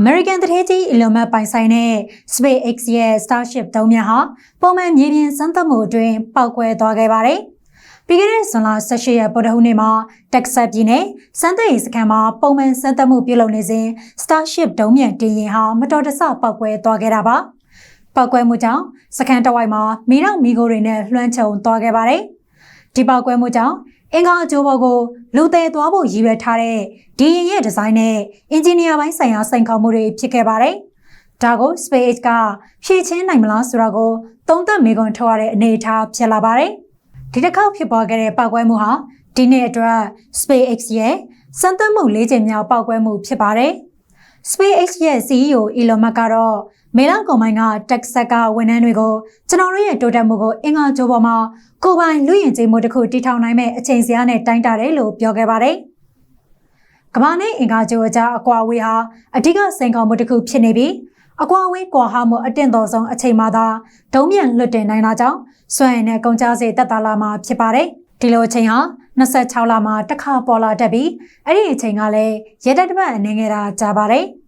American တရေကြီး Elon Musk ပိုင်ဆိုင်တဲ့ SpaceX ရဲ့ Starship 3မြတ်ဟာပုံမှန်မြေပြင်စမ်းသပ်မှုအတွင်းပောက်ကွဲသွားခဲ့ပါတယ်။ပြီးခဲ့တဲ့ဇွန်လ18ရက်ဗုဒ္ဓဟူးနေ့မှာ Texas ပြည်နယ်စမ်းသပ်ရေးစခန်းမှာပုံမှန်စမ်းသပ်မှုပြုလုပ်နေစဉ် Starship 3မြတ်တင်ရင်ဟာမတော်တဆပောက်ကွဲသွားခဲ့တာပါ။ပောက်ကွဲမှုကြောင့်စခန်းတစ်ဝိုက်မှာမီးတောင်မီးခိုးတွေနဲ့လွှမ်းခြုံသွားခဲ့ပါတယ်။ ဒီပောက်ကွဲမှုကြောင့်အင်္ဂါအကျိုးဘောကိုလူသေးသွားဖို့ရည်ရွယ်ထားတဲ့ဒီရင်ရဲ့ဒီဇိုင်းနဲ့အင်ဂျင်နီယာပိုင်းဆိုင်ရာစိန်ခေါ်မှုတွေဖြစ်ခဲ့ပါတယ်။ဒါကို SpaceX ကဖြည့်ချင်းနိုင်မလားဆိုတာကိုသုံးသပ်မေးခွန်းထုတ်ရတဲ့အနေအထားဖြစ်လာပါတယ်။ဒီတစ်ခေါက်ဖြစ်ပေါ်ခဲ့တဲ့ပောက်ကွဲမှုဟာဒီနေ့အတွက် SpaceX ရဲ့စမ်းသပ်မှုလေးချိန်မြောက်ပောက်ကွဲမှုဖြစ်ပါတယ်။ SpaceX ရဲ့ CEO Elon Musk ကတော့မေလကုန်ပိုင်းက Texas ကဝန်ထမ်းတွေကိုကျွန်တော်တို့ရဲ့တိုးတက်မှုကိုအင်္ဂါကြိုးပေါ်မှာကိုယ်ပိုင်လူရင်ကျေးမှုတစ်ခုတည်ထောင်နိုင်မဲ့အချိန်စရာနဲ့တိုင်းတာတယ်လို့ပြောခဲ့ပါတယ်။ကမ္ဘာနဲ့အင်္ဂါကြိုးအကြားအကွာအဝေးဟာအဓိကစိန်ခေါ်မှုတစ်ခုဖြစ်နေပြီးအကွာအဝေးကွာဟမှုအတင့်တော်ဆုံးအချိန်မှသာဒုံးမြန်လွတ်တင်နိုင်တာကြောင့်စွမ်းရည်နဲ့ကုန်ကျစရိတ်တက်တာလာမှာဖြစ်ပါတယ်။ဒီလိုအချိန်ဟာ 26လမှာတစ်ခါပေါ်လာတတ်ပြီးအဲ့ဒီအချိန်ကလည်းရဲတပ်တစ်ပတ်အနေငယ်တာကြာပါတယ်။